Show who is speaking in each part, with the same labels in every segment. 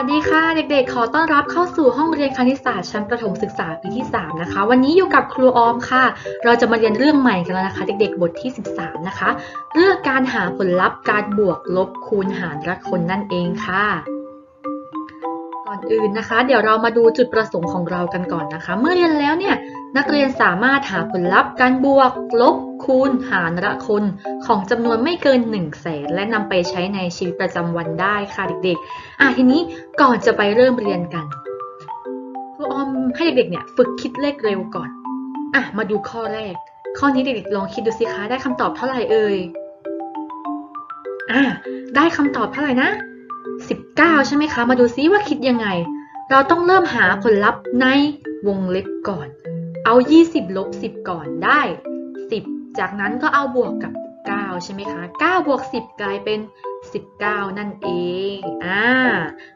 Speaker 1: วัสดีค่ะ เด็กๆ ขอต้อนรับเข้าสู่ห้องเรียนคณิตศาสตร์ชั้นประถมศึกษาปีที่ 3 นะคะ วันนี้อยู่กับครูออมค่ะ เราจะมาเรียนเรื่องใหม่กันแล้วนะคะ เด็กๆ บทที่ 13 นะคะ เรื่องการหาผลลัพธ์การบวกลบคูณหารรักคนนั่นเองค่ะก่อนอื่นนะคะ เดี๋ยวเรามาดูจุดประสงค์ของเรากันก่อนนะคะ เมื่อเรียนแล้วเนี่ยนักเรียนสามารถหาผลลัพธ์การบวกลบ คูณหารละคนของจำนวนไม่เกิน1 0 0 0 0แสนและนำไปใช้ในชีวิตประจำวันได้ค่ะเด็กๆ อะทีนี้ก่อนจะไปเริ่มเรียนกันครูออมให้เด็กๆเนี่ยฝึกคิดเลขเร็วก่อน อะมาดูข้อแรก ข้อนี้เด็กๆลองคิดดูสิคะได้คำตอบเท่าไหร่เอ่ย อะได้คำตอบเท่าไหร่นะ19 ใช่ไหมคะ มาดูซิว่าคิดยังไง เราต้องเริ่มหาผลลัพธ์ในวงเล็บก่อน เอา 20 ลบ 10 ก่อนได้ 10 จากนั้นก็เอาบวกกับ 9 ใช่ไหมคะ 9 บวก 10 กลายเป็น 19 นั่นเอง อ่า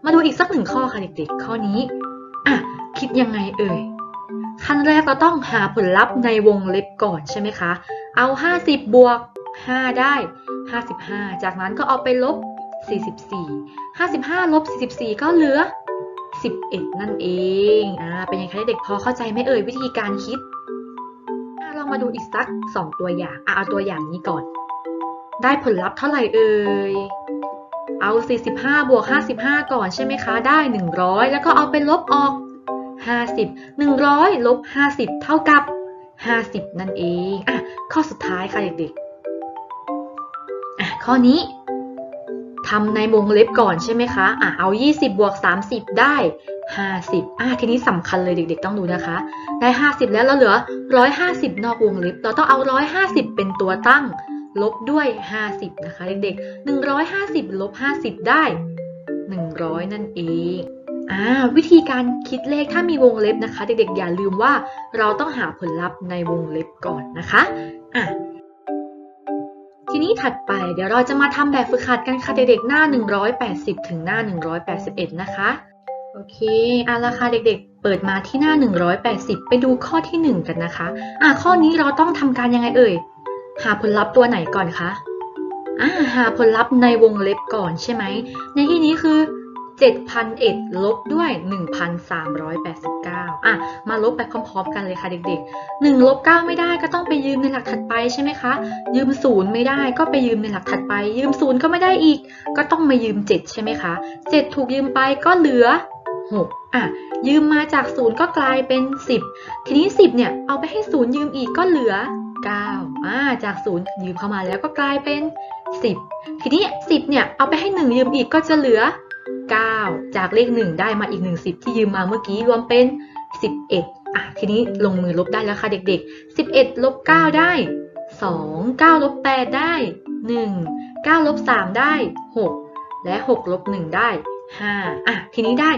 Speaker 1: มาดูอีกสักหนึ่งข้อค่ะเด็กๆ ข้อนี้ อะ คิดยังไงเอ่ย ขั้นแรกเราต้องหาผลลัพธ์ในวงเล็บก่อนใช่ไหมคะ เอา 50 บวก 5 ได้ 55 จากนั้นก็เอาไปลบ 44 55 ลบ 44 ก็เหลือ 11 นั่นเอง อ่า เป็นยังไงคะเด็กๆ พอเข้าใจไหมเอ่ยวิธีการคิด มาดูอีกสัก 2 ตัวอย่างอะเอาตัวอย่างนี้ก่อน ได้ผลลัพธ์เท่าไหร่เอ่ย เอา 45 บวก 55 ก่อนใช่ไหมคะ ได้ 100 แล้วก็เอาไปลบออก 50 100 ลบ 50 เท่ากับ 50 นั่นเอง อะ ข้อสุดท้ายค่ะเด็กๆ อะ ข้อนี้ทำในวงเล็บก่อนใช่ไหมคะ อะ เอา 20 บวก 30 ได้ 50อะทีนี้สำคัญเลยเด็กๆ ต้องดูนะคะ ได้ 50 แล้วเราเหลือ 150 นอกวงเล็บ เราต้องเอา 150 เป็นตัวตั้ง ลบด้วย 50 นะคะ เด็กๆ 150 ลบ 50 ได้ 100 นั่นเองอ่าวิธีการคิดเลขถ้ามีวงเล็บนะคะ เด็กๆ อย่าลืมว่าเราต้องหาผลลัพธ์ในวงเล็บก่อนนะคะอะทีนี้ถัดไปเดี๋ยวเราจะมาทำแบบฝึกหัดกันค่ะเด็กๆ หน้า 180 ถึงหน้า 181 นะคะ โอเคเอาละค่ะเด็กๆ เปิดมาที่หน้า 180 ไปดูข้อที่ 1 กันนะคะ อะข้อนี้เราต้องทำการยังไงเอ่ย หาผลลัพธ์ตัวไหนก่อนคะ อ่าหาผลลัพธ์ในวงเล็บก่อนใช่ไหม ในที่นี้คือ 7,001ลบด้วย 1,389 อะ มาลบไปพร้อมๆกันเลยค่ะเด็กๆ1ลบ9ไม่ได้ก็ต้องไปยืมในหลักถัดไปใช่ไหมคะ ยืม 0 ไม่ได้ก็ไปยืมในหลักถัดไป ยืม 0 ก็ไม่ได้อีก ก็ต้องมายืม 7 ใช่ไหมคะ 7 ถูกยืมไปก็เหลือ 6อะยืมมาจาก0ก็กลายเป็น 10 ทีนี้ 10เนี่ยเอาไปให้0ยืมอีกก็เหลือ9อ่าจาก0ยืมเข้ามาแล้วก็กลายเป็น 10 ทีนี้ 10เนี่ยเอาไปให้ 1 ยืมอีกก็จะเหลือ 9 จากเลข 1 ได้มาอีก 1 10 ที่ยืมมาเมื่อกี้รวมเป็น 11อะทีนี้ลงมือลบได้แล้วค่ะเด็กๆ 11ลบ9ได้ 2 9ลบ8ได้ 1 9ลบ3ได้ 6 และ6ลบ1ได้ 5 อะ ทีนี้ได้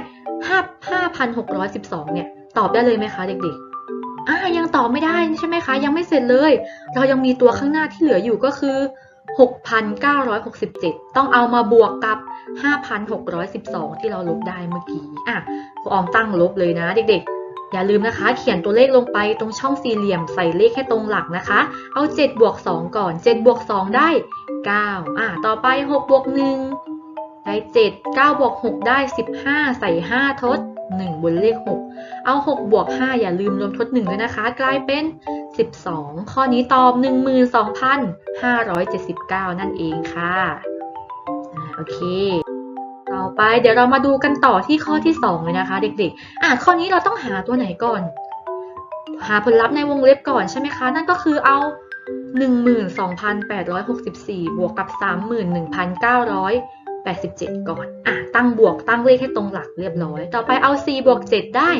Speaker 1: 5,612 เนี่ย ตอบได้เลยไหมคะเด็กๆอ่ายังตอบไม่ได้ใช่ไหมคะ ยังไม่เสร็จเลย เรายังมีตัวข้างหน้าที่เหลืออยู่ก็คือ 6,967 ต้องเอามาบวกกับ 5,612 ที่เราลบได้เมื่อกี้อะครูออมตั้งลบเลยนะเด็กๆอย่าลืมนะคะ เขียนตัวเลขลงไปตรงช่องสี่เหลี่ยมใส่เลขให้ตรงหลักนะคะ เอา 7 บวก 2 ก่อน 7 บวก 2 ได้ 9 อะต่อไป 6 บวก 1 ได้ 7 9บวก6ได้ 15 ใส่ 5 ทด 1 บนเลข 6 เอา 6 บวก 5 อย่าลืมรวมทด 1 ด้วยนะคะ กลายเป็น 12 ข้อนี้ตอบ 12,579 นั่นเองค่ะโอเค ต่อไปเดี๋ยวเรามาดูกันต่อที่ข้อที่ 2 เลยนะคะ เด็กๆ อะข้อนี้เราต้องหาตัวไหนก่อน หาผลลัพธ์ในวงเล็บก่อนใช่ไหมคะ นั่นก็คือเอา12,864 บวกกับ 87 ก่อน อะ ตั้งบวกตั้งเลขให้ตรงหลักเรียบร้อย ต่อไปเอา 4 บวก 7 ได้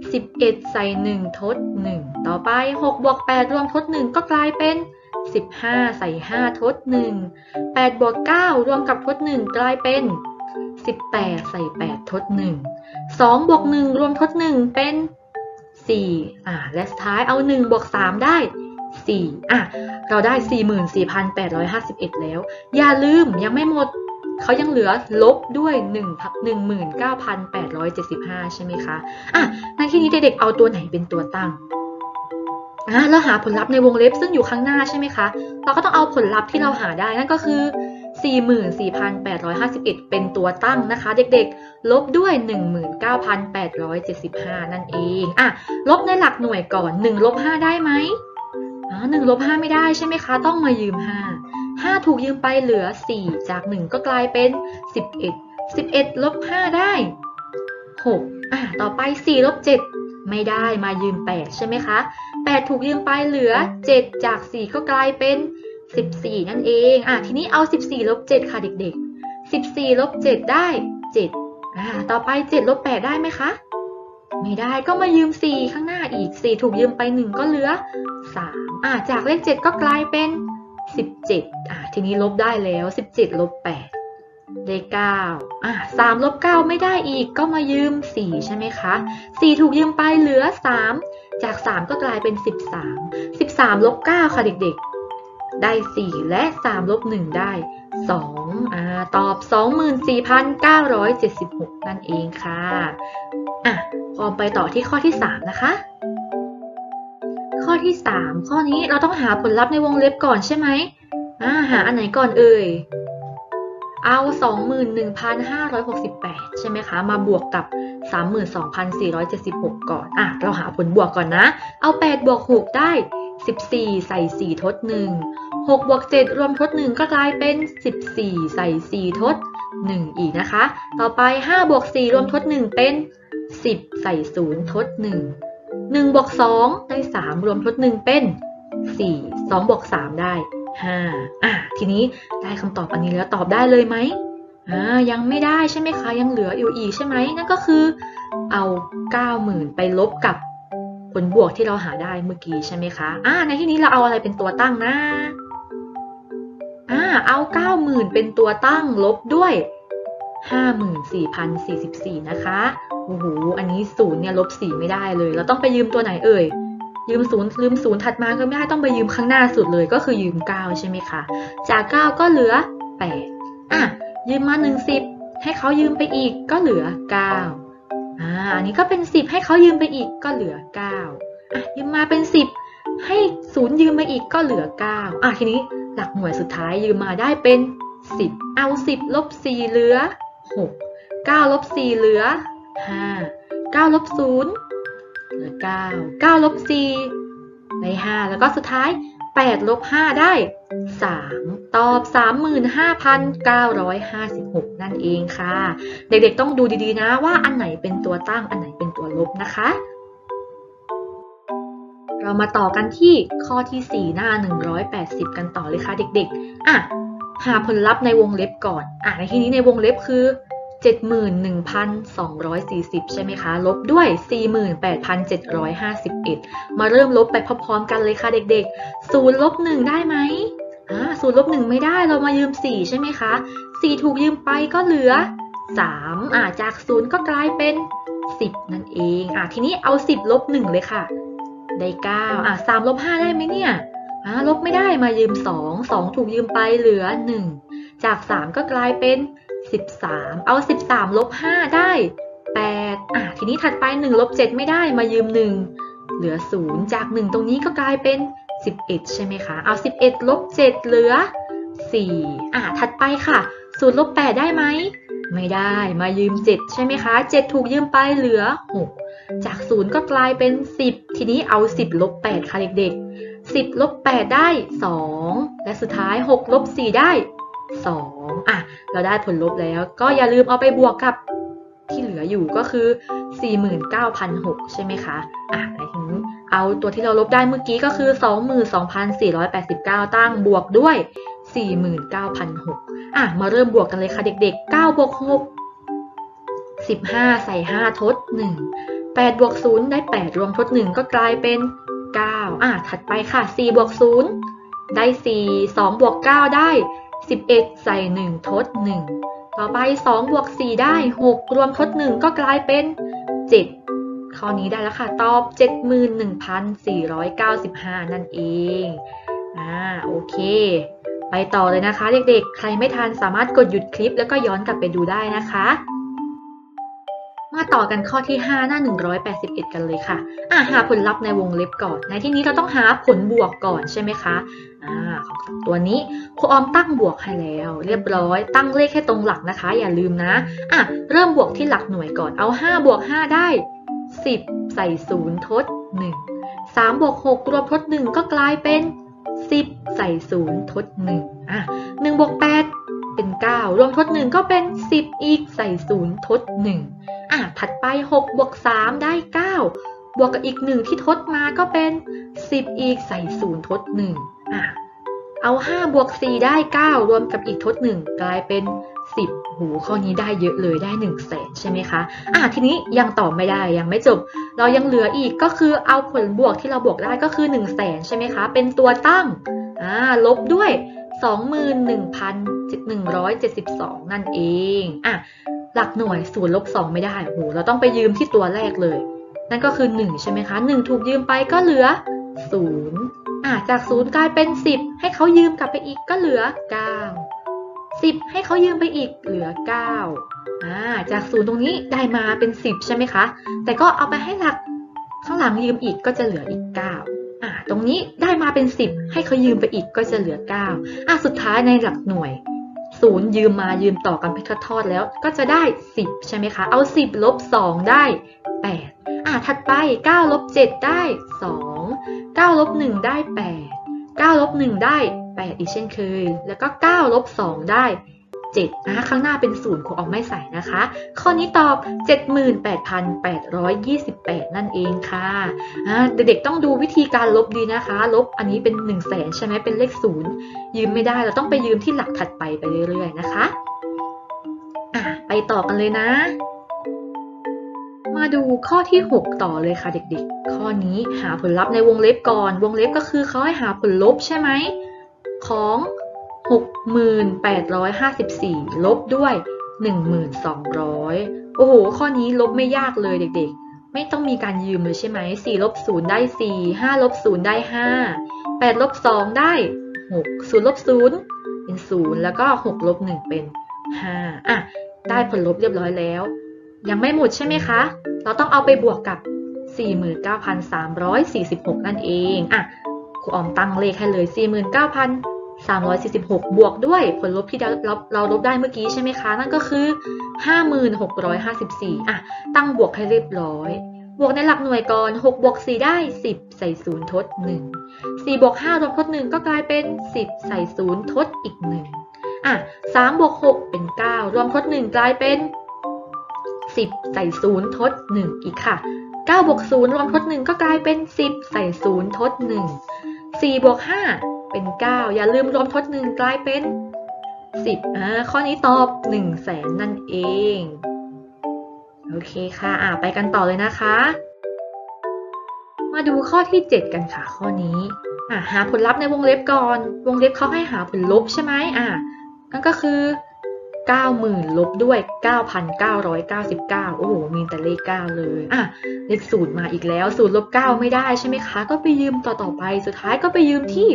Speaker 1: 11 ใส่ 1 ทด 1 ต่อไป 6 บวก 8 รวมทด 1 ก็กลายเป็น 15 ใส่ 5 ทด 1 8 บวก 9 รวมกับทด 1 กลายเป็น 18 ใส่ 8 ทด 1 2 บวก 1 รวมทด 1 เป็น 4 อ่าและสุดท้ายเอา 1 บวก 3 ได้ 4 อะ เราได้ 44,851 แล้ว อย่าลืมยังไม่หมด เขายังเหลือลบด้วย1 19,875 ใช่ไหมคะอะในที่นี้เด็กๆเอาตัวไหนเป็นตัวตั้งอะแล้วหาผลลัพธ์ในวงเล็บซึ่งอยู่ข้างหน้าใช่ไหมคะ เราก็ต้องเอาผลลัพธ์ที่เราหาได้นั่นก็คือ 44,851 เป็นตัวตั้งนะคะ เด็กๆ ลบด้วย 19,875 นั่นเองอะลบในหลักหน่วยก่อน 1 ลบ 5 ได้ไหมอ๋อ1ลบ 5 ไม่ได้ใช่ไหมคะ ต้องมายืม 5 5 ถูกยืมไปเหลือ 4 จาก 1 ก็กลายเป็น 11 11ลบ5ได้ 6 อะ ต่อไป4ลบ7ไม่ได้มายืม 8 ใช่ไหมคะ 8 ถูกยืมไปเหลือ 7 จาก 4 ก็กลายเป็น 14 นั่นเอง อะ ทีนี้เอา 14ลบ7ค่ะเด็กๆ 14ลบ7ได้ 7 อ่าต่อไป7ลบ8ได้ไหมคะ ไม่ได้ก็มายืม 4 ข้างหน้าอีก 4 ถูกยืมไป 1 ก็เหลือ 3 อ่าจากเลข 7 ก็กลายเป็น 17อ่าทีนี้ลบได้แล้ว 17ลบ8ได้9อ่า3ลบ9ไม่ได้อีกก็มายืม 4 ใช่ไหมคะ 4 ถูกยืมไปเหลือ 3 จาก 3 ก็กลายเป็น 13 13ลบ9ค่ะเด็กๆ ได้ 4 และ3ลบ1ได้2อ่าตอบ 24,976 นั่นเองค่ะอะพอไปต่อที่ข้อที่ 3 นะคะ อที่ 3 ข้อนี้เราต้องหาผลลัพธ์ในวงเล็บก่อนใช่ไหมอ่าหาอันไหนก่อนเอ่ย เอา 21,568 ใช่ไหมคะ มาบวกกับ 32,476 ก่อนอะเราหาผลบวกก่อนนะ เอา 8 บวก 6 ได้ 14 ใส่ 4 ทด 1 6 บวก 7 รวมทด 1 ก็กลายเป็น 14 ใส่ 4 ทด 1 อีกนะคะ ต่อไป 5 บวก 4 รวมทด 1 เป็น 10 ใส่ 0 ทด 1 1บวก2ได้ 3 รวมทด 1 เป็น 4 2บวก3ได้ 5 อะ ทีนี้ได้คำตอบอันนี้แล้วตอบได้เลยไหมอ่ายังไม่ได้ใช่ไหมคะ ยังเหลืออยู่อีกใช่ไหมนั่นก็คือเอา 90,000 ไปลบกับผลบวกที่เราหาได้เมื่อกี้ใช่ไหมคะอ่าในที่นี้เราเอาอะไรเป็นตัวตั้งนะอ่าเอา 90,000 เป็นตัวตั้งลบด้วย 54,044 นะคะโอ้โหอันนี้ศูนย์เนี่ยลบ4ไม่ได้เลย เราต้องไปยืมตัวไหนเอ่ย ยืมศูนย์ยืมศูนย์ถัดมาก็ไม่ได้ต้องไปยืมข้างหน้าสุดเลยก็คือยืม 9 ใช่ไหมคะ จาก 9 ก็เหลือ 8 อะ ยืมมา 10 ให้เขายืมไปอีกก็เหลือ 9 อ่า อันนี้ก็เป็น 10 ให้เขายืมไปอีกก็เหลือ 9 อะ ยืมมาเป็น 10 ให้ศูนย์ยืมมาอีกก็เหลือ 9 อะ ทีนี้หลักหน่วยสุดท้ายยืมมาได้เป็น 10 เอา 10 ลบ 4 เหลือ 6 9ลบ4เหลือ 5 9ลบ0เหลือ 9 9ลบ4ได้5แล้วก็สุดท้าย 8 ลบ 5 ได้ 3 ตอบ 35,956 นั่นเองค่ะ เด็กๆต้องดูดีๆนะว่าอันไหนเป็นตัวตั้งอันไหนเป็นตัวลบนะคะ เรามาต่อกันที่ข้อที่ 4 หน้า 180 กันต่อเลยค่ะเด็กๆ อะ หาผลลัพธ์ในวงเล็บก่อน อะในที่นี้ในวงเล็บคือ 71,240 ใช่ไหมคะ ลบด้วย 48,751 มาเริ่มลบไปพร้อมๆกันเลยค่ะเด็กๆ0ลบ1ได้ไหมอ่า0ลบ1ไม่ได้เรามายืม 4 ใช่ไหมคะ 4 ถูกยืมไปก็เหลือ 3 อ่าจาก 0 ก็กลายเป็น 10 นั่นเอง อ่าทีนี้เอา 10 ลบ 1 เลยค่ะ ได้ 9 อ่า3ลบ 5 ได้ไหมเนี่ย ลบไม่ได้มายืม 2 2 ถูกยืมไปเหลือ 1 จาก 3 ก็กลายเป็น 13 เอา 13 ลบ 5 ได้ 8 อะ ทีนี้ถัดไป 1 ลบ 7 ไม่ได้มายืม 1 เหลือ 0 จาก 1 ตรงนี้ก็กลายเป็น 11 ใช่ไหมคะ เอา 11 ลบ 7 เหลือ 4 อะ ถัดไปค่ะ0ลบ 8 ได้ไหม ไม่ได้มายืม 7 ใช่ไหมคะ 7 ถูกยืมไปเหลือ 6 จาก 0 ก็กลายเป็น 10 ทีนี้เอา 10 ลบ 8 ค่ะเด็กๆ 10ลบ8ได้ 2 และสุดท้าย6ลบ4ได้ 2 อะ เราได้ผลลบแล้ว ก็อย่าลืมเอาไปบวกกับที่เหลืออยู่ก็คือ 49,006 ใช่ไหมคะ อะในทีนี้เอาตัวที่เราลบได้เมื่อกี้ก็คือ 22,489 ตั้งบวกด้วย 49,006 อะ มาเริ่มบวกกันเลยค่ะเด็กๆ 9 บวก 6 15 ใส่ 5 ทด 1 8 บวก 0 ได้ 8 รวมทด 1 ก็กลายเป็น 9 อะถัดไปค่ะ 4 บวก 0 ได้ 4 2 บวก 9 ได้ 11 ใส่ 1 ทด 1 ต่อไป 2 บวก 4 ได้ 6 รวมทด 1 ก็กลายเป็น 7 ข้อนี้ได้แล้วค่ะ ตอบ 71,495 นั่นเองอ่าโอเค ไปต่อเลยนะคะ เด็กๆ ใครไม่ทันสามารถกดหยุดคลิปแล้วก็ย้อนกลับไปดูได้นะคะ มาต่อกันข้อที่ 5 หน้า 181 กันเลยค่ะอะหาผลลัพธ์ในวงเล็บก่อน ในที่นี้เราต้องหาผลบวกก่อนใช่ไหมคะอ่าของตัวนี้ครูออมตั้งบวกให้แล้ว เรียบร้อย ตั้งเลขให้ตรงหลักนะคะ อย่าลืมนะอะเริ่มบวกที่หลักหน่วยก่อน เอา 5 บวก 5 ได้ 10 ใส่ 0 ทด 1 3 บวก 6 รวมทด 1 ก็กลายเป็น 10 ใส่ 0 ทด 1 อะ1บวก 8 เป็น 9 รวมทด 1 ก็เป็น 10 อีกใส่ 0 ทด 1 อะถัดไป6บวก3ได้ 9 บวกกับอีก 1 ที่ทดมาก็เป็น 10 อีกใส่0ทด1อะเอา5บวก4ได้ 9 รวมกับอีกทด 1 กลายเป็น 10 หูข้อนี้ได้เยอะเลยได้1 0 0 0 0แสนใช่ไหมคะอะทีนี้ยังตอบไม่ได้ยังไม่จบ เรายังเหลืออีกก็คือเอาผลบวกที่เราบวกได้ก็คือ1 0 0 0 0แสนใช่ไหมคะ เป็นตัวตั้งอ่าลบด้วย 21,172 นั่นเองอะ หลักหน่วยศูนย์ลบ2ไม่ได้โหเราต้องไปยืมที่ตัวแรกเลย นั่นก็คือ 1 ใช่ไหมคะ1ถูกยืมไปก็เหลือ0อะจาก 0 กลายเป็น 10 ให้เขายืมกลับไปอีกก็เหลือ 9 10 ให้เขายืมไปอีกเหลือ 9อ่าจาก0ตรงนี้ได้มาเป็น 10 ใช่ไหมคะ แต่ก็เอาไปให้หลักข้างหลังยืมอีกก็จะเหลืออีก 9อ่าตรงนี้ได้มาเป็น 10 ให้เขายืมไปอีกก็จะเหลือ 9อะสุดท้ายในหลักหน่วย ศูนย์ยืมมายืมต่อกันเป็นทอดๆแล้ว ก็จะได้ 10 ใช่ไหมคะ เอา 10ลบ2ได้ 8 อะถัดไป9ลบ7ได้ 2 9ลบ1ได้ 8 9ลบ1ได้ 8 อีกเช่นเคย แล้วก็9ลบ2ได้ 7อะข้างหน้าเป็นศูนย์ครูออกไม่ใส่นะคะ ข้อนี้ตอบ 78,828 นั่นเองค่ะเด็กๆต้องดูวิธีการลบดีนะคะ ลบอันนี้เป็น1 0 0 0 0แสนใช่ไหมเป็นเลขศูนย์ยืมไม่ได้เราต้องไปยืมที่หลักถัดไปไปเรื่อยๆนะคะะไปต่อกันเลยนะมาดูข้อที่ 6 ต่อเลยค่ะเด็กๆ ข้อนี้หาผลลัพธ์ในวงเล็บก่อน วงเล็บก็คือเขาให้หาผลลบใช่ไหม ของ 6854 ลบด้วย 1200 โอ้โห ข้อนี้ลบไม่ยากเลยเด็กๆ ไม่ต้องมีการยืมเลยใช่ไหม4ลบ0ได้ 4 5ลบ0ได้ 5 8ลบ2ได้ 6 0ลบ0เป็น 0 แล้วก็ 6 ลบ 1 เป็น 5 อะ ได้ผลลบเรียบร้อยแล้ว ยังไม่หมดใช่ไหมคะ เราต้องเอาไปบวกกับ 49,346 นั่นเอง อะครูออมตั้งเลขให้เลย 346 บวกด้วยผลลบที่เราเราลบได้เมื่อกี้ใช่ไหมคะ นั่นก็คือ 5654 อะ ตั้งบวกให้เรียบร้อย บวกในหลักหน่วยก่อน 6 บวก 4 ได้ 10 ใส่ 0 ทด 1 4 บวก5รวมทด 1 ก็กลายเป็น 10 ใส่ 0 ทดอีก 1 อะ 3 บวก 6 เป็น 9 รวมทด 1 กลายเป็น 10 ใส่ 0 ทด 1 อีกค่ะ 9 บวก 0 รวมทด 1 ก็กลายเป็น 10 ใส่ 0 ทด 1 4 บวก 5 เป็น 9 อย่าลืมรวมทด1กลายเป็น 10อ่าข้อนี้ตอบ1 0 0 0 0แสนนั่นเอง โอเคค่ะอ่าไปกันต่อเลยนะคะ มาดูข้อที่ 7 กันค่ะข้อนี้อ่าหาผลลัพธ์ในวงเล็บก่อน วงเล็บเขาให้หาผลลบใช่ไหมอ่านั่นก็คือ 90,000 ลบด้วย 9,999 โอ้โห มีแต่เลข 9 เลย อะ เลขศูนย์มาอีกแล้วศูนย์ลบ 9 ไม่ได้ใช่ไหมคะ ก็ไปยืมต่อต่อไป สุดท้ายก็ไปยืมที่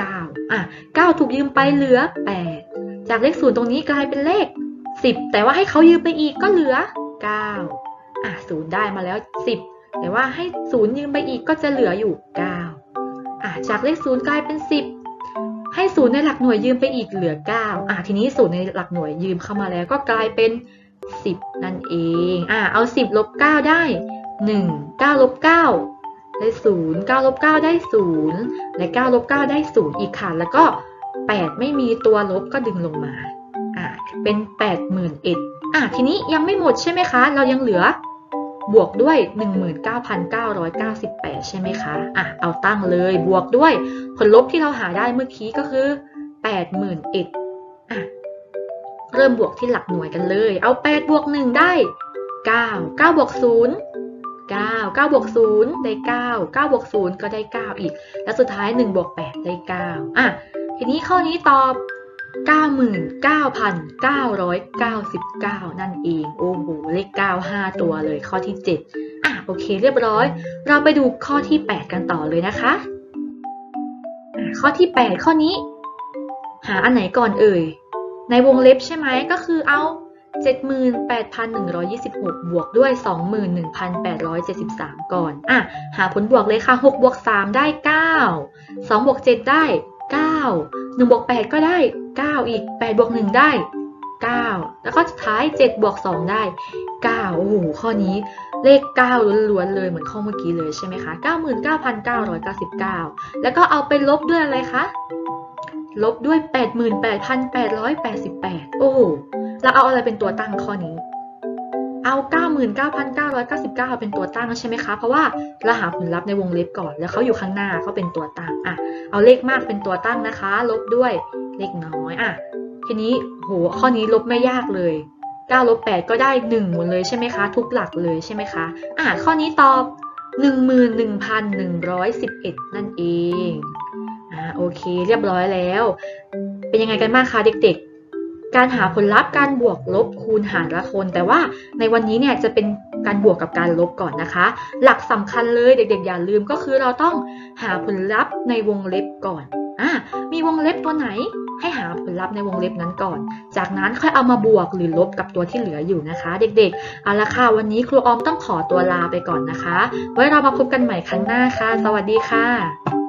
Speaker 1: 9 อะ 9 ถูกยืมไปเหลือ 8 จากเลขศูนย์ตรงนี้กลายเป็นเลข 10 แต่ว่าให้เขายืมไปอีกก็เหลือ 9 อะศูนย์ได้มาแล้ว 10 แต่ว่าให้ศูนย์ยืมไปอีกก็จะเหลืออยู่ 9 อะ จากเลขศูนย์กลายเป็น 10 ให้ศูนย์ในหลักหน่วยยืมไปอีกเหลือ 9 อะทีนี้ศูนย์ในหลักหน่วยยืมเข้ามาแล้วก็กลายเป็น 10 นั่นเองอะเอา 10ลบ9ได้ 1 9ลบ9ได้0 9ลบ9ได้ 0 และ9ลบ9ได้ 0 อีกค่ะ แล้วก็ 8 ไม่มีตัวลบก็ดึงลงมาอะเป็น 81,000อะทีนี้ยังไม่หมดใช่ไหมคะ เรายังเหลือ บวกด้วย 19,998 ใช่ไหมคะ อะ เอาตั้งเลย บวกด้วย ผลลบที่เราหาได้เมื่อกี้ก็คือ 81,000อะ เริ่มบวกที่หลักหน่วยกันเลย เอา 8 บวก 1 ได้ 9 9 บวก 0 9 9บวก0ได้ 9 9บวก0ก็ได้ 9 อีก แล้วสุดท้าย 1 บวก 8 ได้ 9 อะ ทีนี้ข้อนี้ตอบ 99,999 นั่นเอง โอ้โห เลข 9 5 ตัวเลยข้อที่ 7 อะ โอเค เรียบร้อย เราไปดูข้อที่ 8 กันต่อเลยนะคะ ข้อที่ 8 ข้อนี้ หาอันไหนก่อนเอ่ย ในวงเล็บใช่ไหม ก็คือเอา 78,126 บวกด้วย 21,873 ก่อน อะ หาผลบวกเลยค่ะ 6 บวก 3 ได้ 9 2 บวก 7 ได้ 9 1 บวก 8 ก็ได้ 9 อีก8บวก1ได้ 9 แล้วก็สุดท้าย7บวก2ได้ 9 โอ้โห ข้อนี้เลข 9 ล้วนๆเลยเหมือนข้อเมื่อกี้เลยใช่ไหมคะ 99,999 แล้วก็เอาไปลบด้วยอะไรคะ ลบด้วย 88,888 โอ้โห เราเอาอะไรเป็นตัวตั้งข้อนี้ เอา 99,999 เป็นตัวตั้งใช่ไหมคะ เพราะว่าเราหาผลลัพธ์ในวงเล็บก่อน แล้วเขาอยู่ข้างหน้าเขาเป็นตัวตั้ง อะ เอาเลขมากเป็นตัวตั้งนะคะ ลบด้วย เลขน้อยอะทีนี้โหข้อนี้ลบไม่ยากเลย9ลบ8ก็ได้ 1 หมดเลยใช่ไหมคะ ทุกหลักเลยใช่ไหมคะอะข้อนี้ตอบ 11,111 นั่นเองอ่าโอเค เรียบร้อยแล้ว เป็นยังไงกันบ้างคะเด็กๆ การหาผลลัพธ์การบวกลบคูณหารละคน แต่ว่าในวันนี้เนี่ยจะเป็นการบวกกับการลบก่อนนะคะ หลักสำคัญเลยเด็กๆ อย่าลืมก็คือเราต้องหาผลลัพธ์ในวงเล็บก่อนอ่ามีวงเล็บตัวไหน ให้หาผลลัพธ์ในวงเล็บนั้นก่อน จากนั้นค่อยเอามาบวกหรือลบกับตัวที่เหลืออยู่นะคะ เด็กๆ เอาละค่ะวันนี้ครูออมต้องขอตัวลาไปก่อนนะคะ ไว้เรามาพบกันใหม่ครั้งหน้าค่ะ สวัสดีค่ะ